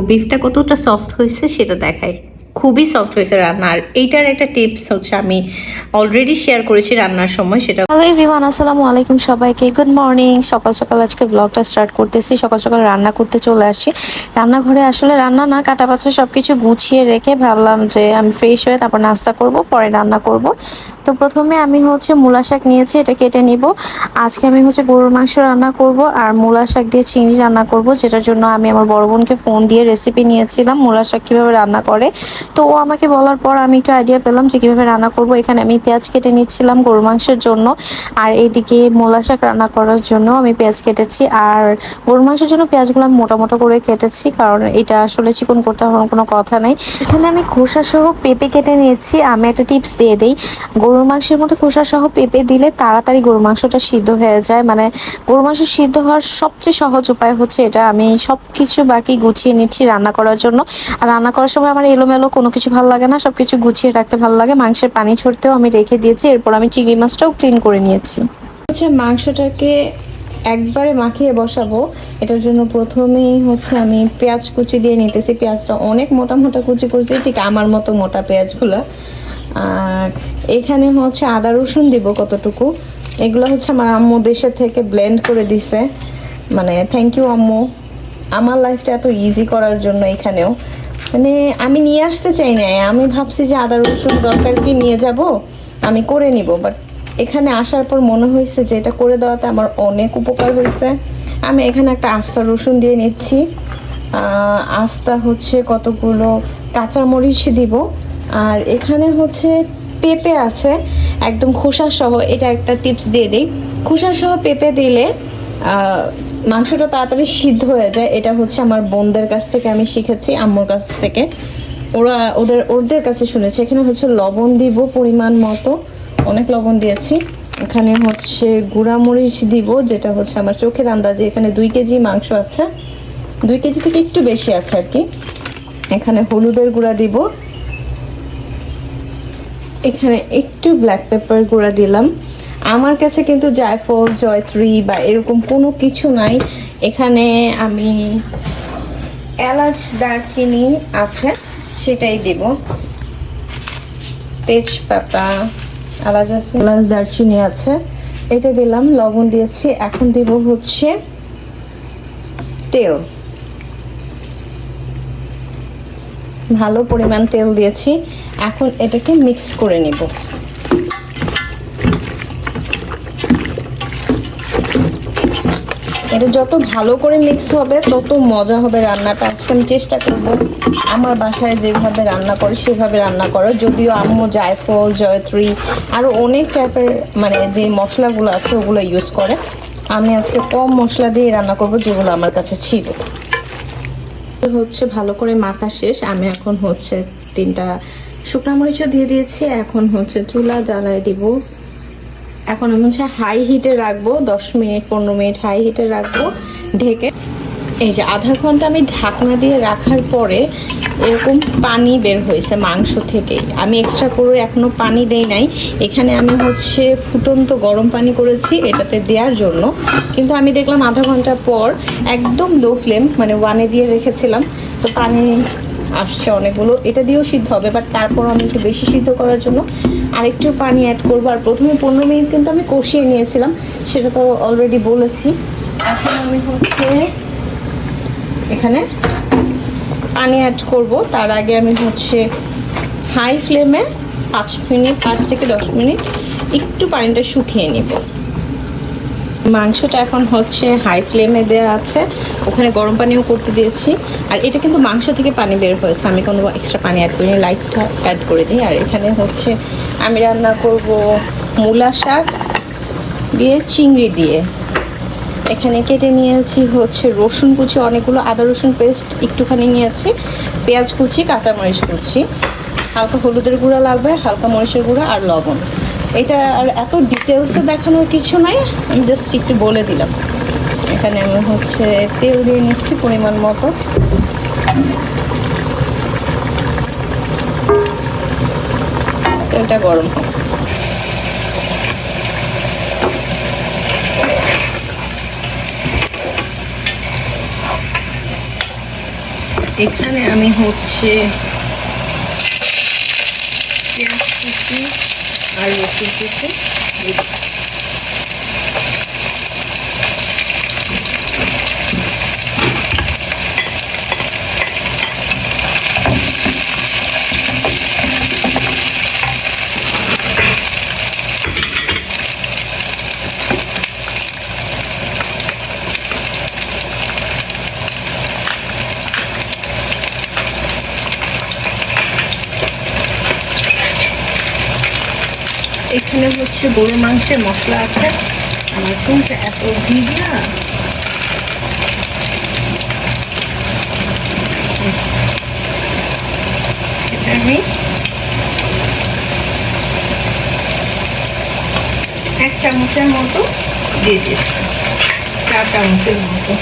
বিফটা কতটা সফট হয়েছে সেটা দেখাই। খুবই সফট হয়েছে রান্না। আর এইটার একটা টিপস হচ্ছে আমি অলরেডি শেয়ার করেছি রান্নার সময়, সেটা হ্যালো এভরিওয়ান আসসালামু আলাইকুম সবাইকে। গুড মর্নিং সকাল সকাল আজকে ব্লগটা স্টার্ট করতেছি, সকাল সকাল রান্না করতে চলে আসছি। রান্নাঘরে আসলে রান্না না কাটা বাছা সব কিছু গুছিয়ে রেখে ভাবলাম যে আমি ফ্রেশ হয়ে তারপর নাস্তা করব, পরে রান্না করব। তো প্রথমে আমি হচ্ছে মূলা শাক নিয়েছি, এটা কেটে নিব। আজকে আমি হচ্ছে গরুর মাংস রান্না করব আর মূলা শাক দিয়ে চিংড়ি রান্না করব, যেটার জন্য আমি আমার বড় বোনকে ফোন দিয়ে রেসিপি নিয়েছিলাম, মূলা শাক কীভাবে রান্না করে। তো ও আমাকে বলার পর আমি একটু আইডিয়া পেলাম যে কীভাবে রান্না করব। এখানে আমি পেঁয়াজ কেটে নিচ্ছিলাম গরু মাংসের জন্য। আর এইদিকে মূলা শাক রান্না করার জন্য আমি পেঁয়াজ কেটেছি। আর গরু মাংসের জন্য পেঁয়াজগুলো আমি মোটা মোটা করে কেটেছি, কারণ এটা আসলে চিকন করতে হওয়ার কোনো কথা নেই। এখানে আমি খোসা সহ পেঁপে কেটে নিয়েছি। আমি একটা টিপস দিয়ে দিই, গরুর মাংসের মধ্যে খোসা সহ পেঁপে দিলে তাড়াতাড়ি গরু মাংসটা সিদ্ধ হয়ে যায়। মানে গরু মাংস সিদ্ধ হওয়ার সবচেয়ে সহজ উপায় হচ্ছে এটা। আমি সব কিছু বাকি গুছিয়ে নিচ্ছি রান্না করার জন্য। আর রান্না করার সময় আমার এলোমেলো কোনো কিছু ভালো লাগে না, সবকিছু গুছিয়ে রাখতে ভালো লাগে। মাংসের পানি ছড়তেও আমি রেখে দিয়েছি, এরপর আমি চিংড়ি মাছটাও ক্লিন করে নিয়েছি। হচ্ছে মাংসটাকে একবারে মাখিয়ে বসাবো। এটার জন্য প্রথমেই হচ্ছে আমি পেঁয়াজ কুচি দিয়ে নিতেছি। পেঁয়াজটা অনেক মোটা মোটা কুচি করছি ঠিক আমার মতো মোটা পেঁয়াজগুলো। আর এখানে হচ্ছে আদা রসুন দিব কতটুকু। এগুলো হচ্ছে আমার আম্মু দেশের থেকে ব্লেন্ড করে দিছে। মানে থ্যাংক ইউ আম্মু। আমার লাইফটা এত ইজি করার জন্য এখানেও। মানে আমি নিয়ে আসতে চাই না। আমি ভাবছি যে আদা রসুন দরকার কি নিয়ে যাব, আমি করে নিব। বাট এখানে আসার পর মনে হয়েছে যে এটা করে দেওয়াতে আমার অনেক উপকার হয়েছে। আমি এখানে একটা আস্তা রসুন দিয়ে নিচ্ছি। আস্তা হচ্ছে কতগুলো কাঁচামরিচ দিব। আর এখানে হচ্ছে পেঁপে আছে, একদম খোসা সহ এটা একটা টিপস দিয়ে দিই। খোসা সহ পেঁপে দিলে মাংসটা তাড়াতাড়ি সিদ্ধ হয়ে যায়। এটা হচ্ছে আমার বোনদের কাছ থেকে আমি শিখেছি, আম্মুর কাছ থেকে। ওরা ওদের ওদের কাছে শুনেছি। এখানে হচ্ছে লবণ দিব পরিমাণ মতো। অনেক লবণ দিয়েছি। এখানে হচ্ছে গুঁড়ামরিচ দিব, যেটা হচ্ছে আমার চোখের আন্দাজে এখানে দুই কেজি মাংস আছে। দুই কেজি থেকে একটু বেশি আছে আর কি। এখানে হলুদের গুঁড়া দিব। এখানে একটু ব্ল্যাক পেপার গুঁড়া দিলাম। আমার কাছে কিন্তু জায়ফল জয়ত্রী বা এরকম কোনো কিছু নাই। এখানে আমি এলাচ, দারচিনি আছে, সেটাই দেব। তেজপাতা, এলাচ আছে, এলাচ, দারচিনি আছে, এটা দিলাম, লবণ দিয়েছি। এখন দিব হচ্ছে তেল। ভালো পরিমাণ তেল দিয়েছি। এখন এটাকে মিক্স করে নিব। এটা যত ভালো করে মিক্স হবে, তত মজা হবে রান্নাটা। আজকে আমি চেষ্টা করব আমার বাসায় যেভাবে রান্না করে, সেভাবে রান্না করো যদিও আম্মু জায়ফল, জয়ত্রী আরও অনেক টাইপের মানে যে মশলাগুলো আছে, ওগুলো ইউজ করে। আমি আজকে কম মশলা দিয়ে রান্না করব যেগুলো আমার কাছে ছিল। হচ্ছে ভালো করে মাখা শেষ। আমি এখন হচ্ছে তিনটা শুকনো মরিচও দিয়ে দিয়েছি। এখন হচ্ছে চুলা জ্বালায় দিব। এখন আমি হচ্ছে হাই হিটে রাখব, দশ মিনিট, পনেরো মিনিট হাই হিটে রাখব, ঢেকে। এই যে আধা ঘণ্টা আমি ঢাকনা দিয়ে রাখার পরে এরকম পানি বের হয়েছে মাংস থেকে আমি এক্সট্রা করে এখনও পানি দেই নাই। এখানে আমি হচ্ছে ফুটন্ত গরম পানি করেছি এটাতে দেওয়ার জন্য। কিন্তু আমি দেখলাম আধা ঘণ্টা পর একদম লো ফ্লেম মানে ওয়ানে দিয়ে রেখেছিলাম। তো পানি আসছে অনেকগুলো। এটা দিয়েও সিদ্ধ হবে বাট তারপর আমি একটু বেশি সিদ্ধ করার জন্য আরেকটু পানি অ্যাড করব। আর প্রথমে পনেরো মিনিট কিন্তু আমি কষিয়ে নিয়েছিলাম, সেটা তো অলরেডি বলেছি। এখন আমি হচ্ছে এখানে পানি অ্যাড করব। তার আগে আমি হচ্ছে হাই ফ্লেমে পাঁচ মিনিট, পাঁচ থেকে দশ মিনিট একটু পানিটা শুকিয়ে নিব। মাংসটা এখন হচ্ছে হাই ফ্লেমে দেওয়া আছে। ওখানে গরম পানিও করতে দিয়েছি। আর এটা কিন্তু মাংস থেকে পানি বের হয়েছে। আমি কোনো এক্সট্রা পানি অ্যাড করিনি লাইটটা অ্যাড করে দিই। আর এখানে হচ্ছে আমি রান্না করব মূলা শাক দিয়ে চিংড়ি দিয়ে। এখানে কেটে নিয়েছি হচ্ছে রসুন কুচি, অনেকগুলো আদা রসুন পেস্ট একটুখানি নিয়েছি, পেঁয়াজ কুচি, কাঁচামরিচ কুচি, হালকা হলুদের গুঁড়া লাগবে, হালকা মরিচের গুঁড়া আর লবণ। এটা আর এত ডিটেলসে দেখানোর কিছু নাই। আমি জাস্ট একটু বলে দিলাম। এখানে আমি হচ্ছে তেল দিয়ে নিচ্ছি পরিমাণ মতো। তেলটা গরম হোক। এখানে আমি হচ্ছে পেঁয়াজ কুচি আর রসুন কুচি এখানে হচ্ছে গরুর মাংসের মশলা আছে। আমার চুলটা এত ভিজা এটা আমি এক চামচের মতো দিয়ে দিয়েছি। চার চামচের মতো।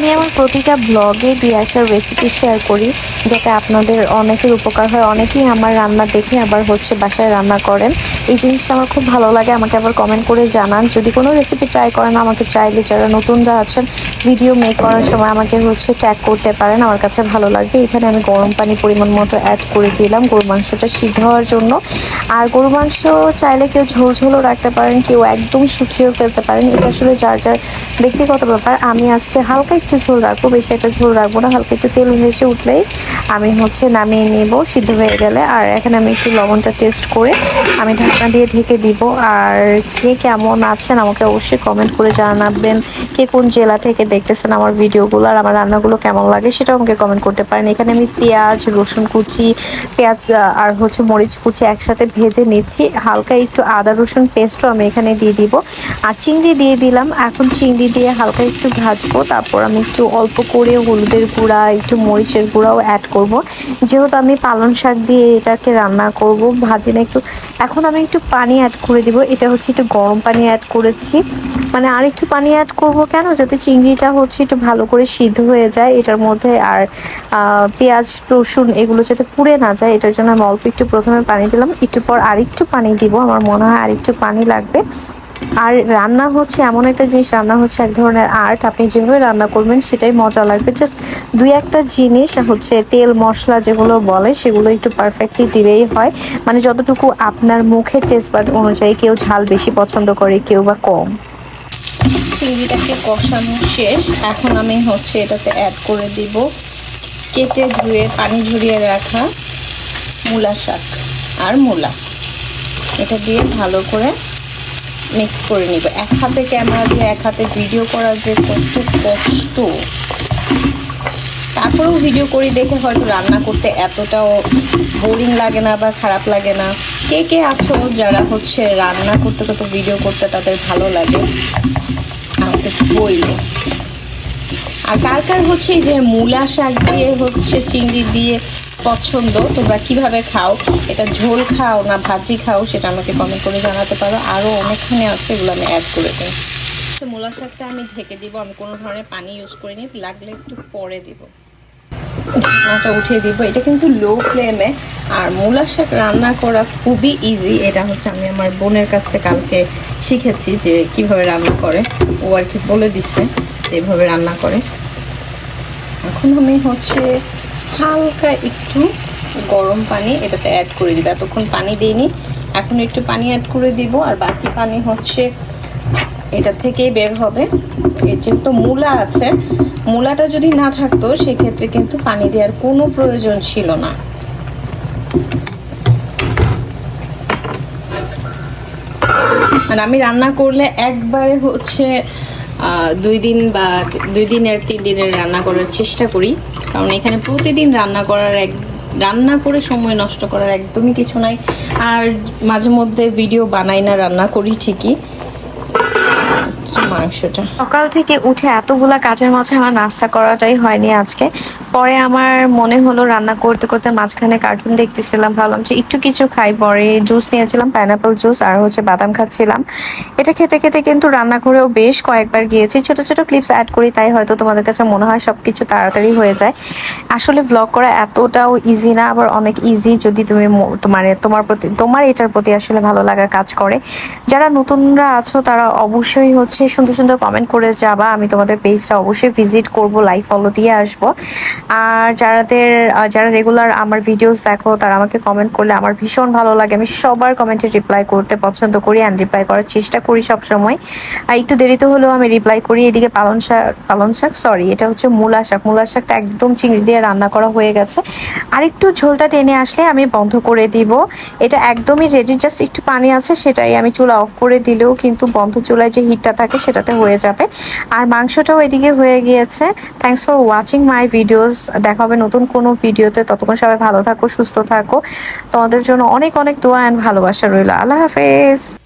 আমি আমার প্রতিটা ব্লগে দুই একটা রেসিপি শেয়ার করি, যাতে আপনাদের অনেকের উপকার হয়। অনেকেই আমার রান্না দেখে আবার হচ্ছে বাসায় রান্না করেন। এই জিনিসটা আমার খুব ভালো লাগে, আমাকে আবার কমেন্ট করে জানান। যদি কোনো রেসিপি ট্রাই করেন, আমাকে চাইলে যারা নতুনরা আছেন ভিডিও মেক করার সময় আমাকে হচ্ছে ট্যাগ করতে পারেন, আমার কাছে ভালো লাগবে। এখানে আমি গরম পানি পরিমাণ মতো অ্যাড করে দিলাম গরু মাংসটা সিদ্ধ হওয়ার জন্য। আর গরু মাংস চাইলে কেউ ঝোল ঝোলও রাখতে পারেন, কেউ একদম শুকিয়েও ফেলতে পারেন। এটা আসলে যার যার ব্যক্তিগত ব্যাপার। আমি আজকে হালকা একটু ঝোল রাখব, বেশি একটা ঝোল রাখব না, হালকা একটু তেল ভেসে উঠলেই আমি হচ্ছে নামিয়ে নিব, সিদ্ধ হয়ে গেলে। আর এখানে আমি একটু লবণটা টেস্ট করে আমি ঢাকনা দিয়ে ঢেকে দিব। আর কে কেমন আছেন আমাকে অবশ্যই কমেন্ট করে জানাবেন। কে কোন জেলা থেকে দেখতেছেন আমার ভিডিওগুলো আর আমার রান্নাগুলো কেমন লাগে সেটাও আমাকে কমেন্ট করতে পারেন। এখানে আমি পেঁয়াজ, রসুন কুচি, পেঁয়াজ আর হচ্ছে মরিচ কুচি একসাথে ভেজে নিচ্ছি। হালকা একটু আদা, রসুন পেস্টও আমি এখানে দিয়ে দিব। আর চিংড়ি দিয়ে দিলাম। এখন চিংড়ি দিয়ে হালকা একটু ভাজবো। তারপর আমি একটু অল্প করে হলুদের গুঁড়া, একটু মরিচের গুঁড়াও অ্যাড করব। যেহেতু আমি পালং শাক দিয়ে এটাকে রান্না করব, ভাজি না একটু। এখন আমি একটু পানি অ্যাড করে দিব। এটা হচ্ছে একটু গরম পানি অ্যাড করেছি। মানে আর একটু পানি অ্যাড করব কেন? যাতে চিংড়িটা হচ্ছে একটু ভালো করে সিদ্ধ হয়ে যায়। এটার মধ্যে আর পেঁয়াজ, রসুন এগুলো যাতে পুড়ে না যায়, এটার জন্য আমি অল্প একটু প্রথমে পানি দিলাম। একটু পর আরেকটু পানি দিব। আমার মনে হয় আরেকটু পানি লাগবে। আর রান্না হচ্ছে এমন একটা জিনিস, রান্না হচ্ছে এক ধরনের আর্ট। আপনি যেভাবে রান্না করবেন সেটাই মজা লাগবে। জাস্ট দুই একটা জিনিস হচ্ছে তেল, মশলা যেগুলো বলে, সেগুলো একটু পারফেক্টলি দিলেই হয়। মানে যতটুকু আপনার মুখে টেস্ট বাট অনুযায়ী কেউ ঝাল বেশি পছন্দ করে, কেউ বা কম। চিংড়িটাকে কষানো শেষ। এখন আমি হচ্ছে এটাতে অ্যাড করে দিব কেটে ধুয়ে পানি ঝরিয়ে রাখা মূলা শাক আর মূলা। এটা দিয়ে ভালো করে মিক্স করে নিব। এক হাতে ক্যামেরা দিয়ে, এক হাতে ভিডিও করার যে কত কষ্ট। তারপরেও ভিডিও করি দেখে হয়তো রান্না করতে এতটাও বোরিং লাগে না বা খারাপ লাগে না। কে কে আছো যারা হচ্ছে রান্না করতে করতে ভিডিও করতে তাদের ভালো লাগে? আমাকে বইলো। আর কার কার হচ্ছে যে মূলা শাক দিয়ে হচ্ছে চিংড়ি দিয়ে পছন্দ, তোমরা কীভাবে খাও, এটা ঝোল খাও না ভাজি খাও সেটা আমাকে কমেন্ট করে জানাতে পারো। আরও অনেকখানি আছে, এগুলো আমি অ্যাড করে দিই। মূলা শাকটা আমি ঢেকে দিব, আমি কোনো ধরনের পানি ইউজ করিনি, লাগলে একটু পরে দিব। ঢাকনাটা উঠিয়ে দিব, এটা কিন্তু লো ফ্লেমে আর মূলা শাক রান্না করা খুবই ইজি এটা হচ্ছে আমি আমার বোনের কাছে কালকে শিখেছি যে কীভাবে রান্না করে। ও আর কি বলে দিচ্ছে এভাবে রান্না করে। এখন আমি হচ্ছে হালকা একটু গরম পানি এটাতে অ্যাড করে দিব। এতক্ষণ পানি দিইনি। এখন একটু পানি অ্যাড করে দিব। আর বাকি পানি হচ্ছে এটা থেকেই বের হবে। যেহেতু মূলা আছে, মূলাটা যদি না থাকতো সেক্ষেত্রে কিন্তু পানি দেওয়ার কোনো প্রয়োজন ছিল না। মানে আমি রান্না করলে একবারে হচ্ছে দুই দিন বা দুই দিনের, তিন দিনের রান্না করার চেষ্টা করি। কারণ এখানে প্রতিদিন রান্না করার এক, রান্না করে সময় নষ্ট করার একদমই কিছু নাই। আর মাঝে মধ্যে ভিডিও বানাই না, রান্না করি ঠিকই। মাংসটা। সকাল থেকে উঠে এতগুলা কাজের মাঝে আমার নাস্তা করাটাই হয়নি আজকে। পরে আমার মনে হলো রান্না করতে করতে মাঝখানে কার্টুন দেখতেছিলাম, ভাবলাম যে একটু কিছু খাই। পরে জুস নিয়েছিলাম পাইনাপেল জুস আর হচ্ছে বাদাম খাচ্ছিলাম। এটা খেতে খেতে কিন্তু রান্নাঘরেও বেশ কয়েকবার গিয়েছি। ছোট ছোট ক্লিপস অ্যাড করি, তাই হয়তো তোমাদের কাছে মনে হয় সবকিছু তাড়াতাড়ি হয়ে যায়। আসলে ব্লগ করা এতটাও ইজি না, আবার অনেক ইজি যদি তুমি মানে তোমার প্রতি তোমার এটার প্রতি আসলে ভালো লাগা কাজ করে। যারা নতুনরা আছো, তারা অবশ্যই হচ্ছে সুন্দর সুন্দর কমেন্ট করে যাবা। আমি তোমাদের পেজটা অবশ্যই ভিজিট করব লাইভ ফলো দিয়ে আসব। আর যারাদের যারা রেগুলার আমার ভিডিওস দেখো, তারা আমাকে কমেন্ট করলে আমার ভীষণ ভালো লাগে। আমি সবার কমেন্টে রিপ্লাই করতে পছন্দ করি অ্যান্ড রিপ্লাই করার চেষ্টা করি সবসময়। আর একটু দেরিতে হলেও আমি রিপ্লাই করি। এদিকে পালন শাক পালন শাক সরি এটা হচ্ছে মূলা শাক। মূলা শাকটা একদম চিংড়ি দিয়ে রান্না করা হয়ে গেছে। আর একটু ঝোলটা টেনে আসলে আমি বন্ধ করে দিব। এটা একদমই রেডি জাস্ট একটু পানি আছে, সেটাই আমি চুলা অফ করে দিলেও কিন্তু বন্ধ চুলায় যে হিটটা থাকে সেটাতে হয়ে যাবে। আর মাংসটাও এদিকে হয়ে গিয়েছে। Thanks for watching my videos দেখা হবে নতুন কোনো ভিডিওতে ততক্ষণ সবাই ভালো থাকো, সুস্থ থাকো। তোমাদের জন্য অনেক অনেক দোয়া অ্যান্ড ভালোবাসা রইল। আল্লাহ হাফেজ।